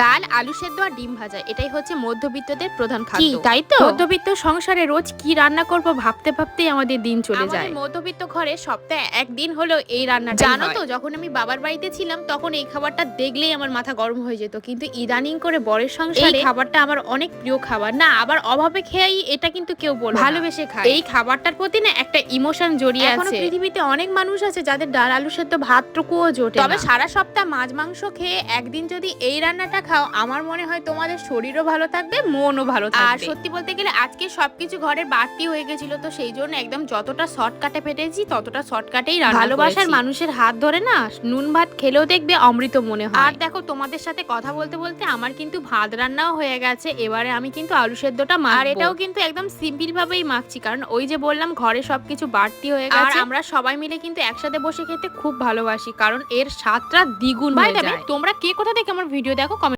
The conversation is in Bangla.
ডাল আলু সেদ্ধ আর ডিম ভাজা এটাই হচ্ছে মধ্যবিত্তদের প্রধান খাদ্য। তাই তো? মধ্যবিত্ত সংসারে রোজ কি রান্না করব ভাবতে ভাবতেই আমাদের দিন চলে যায়। আমাদের মধ্যবিত্ত ঘরে সপ্তাহে একদিন হলো এই রান্নাটা জানো তো যখন আমি বাবার বাড়িতে ছিলাম তখন এই খাবারটা দেখলেই আমার মাথা গরম হয়ে যেত। কিন্তু ইদানিং করে বরের সংসারে এই খাবারটা আমার অনেক প্রিয় খাবার। না আবার অভাবে খেয়েই এটা কিন্তু কেউ বলবে ভালোবেসে খায়। এই খাবারটার প্রতি না একটা ইমোশন জড়িয়ে এখনও আছে। পৃথিবীতে অনেক মানুষ আছে যাদের ডাল আলু সেদ্ধ ভাতটুকুও জোটে তবে সারা সপ্তাহ মাছ মাংস খেয়ে একদিন যদি এই রান্নাটা খাও আমার মনে হয় তোমাদের শরীরও ভালো থাকবে মনও ভালো থাকবে। আর সত্যি বলতে গেলে আজকে সবকিছু ঘরের বাড়তি হয়ে গেছিল তো সেই জন্য একদম যতটা শর্টকাটে ফেটেছি ততটা শর্টকাটেই রান্না ভালোবাসার মানুষের হাত ধরে না নুন ভাত খেলেও দেখবে অমৃত মনে হয়। আর দেখো তোমাদের সাথে কথা বলতে বলতে আমার কিন্তু ভাত রান্নাও হয়ে গেছে এবারে আমি কিন্তু আলু সেদ্ধটা আর এটাও কিন্তু একদম সিম্পল ভাবেই মাখছি কারণ ওই যে বললাম ঘরে সবকিছু বাড়তি হয়ে গেছে। আর আমরা সবাই মিলে কিন্তু একসাথে বসে খেতে খুব ভালোবাসি কারণ এর স্বাদটা দ্বিগুণ হয়ে যায়। তোমরা কে কোথা থেকে আমার ভিডিও দেখো কমেন্ট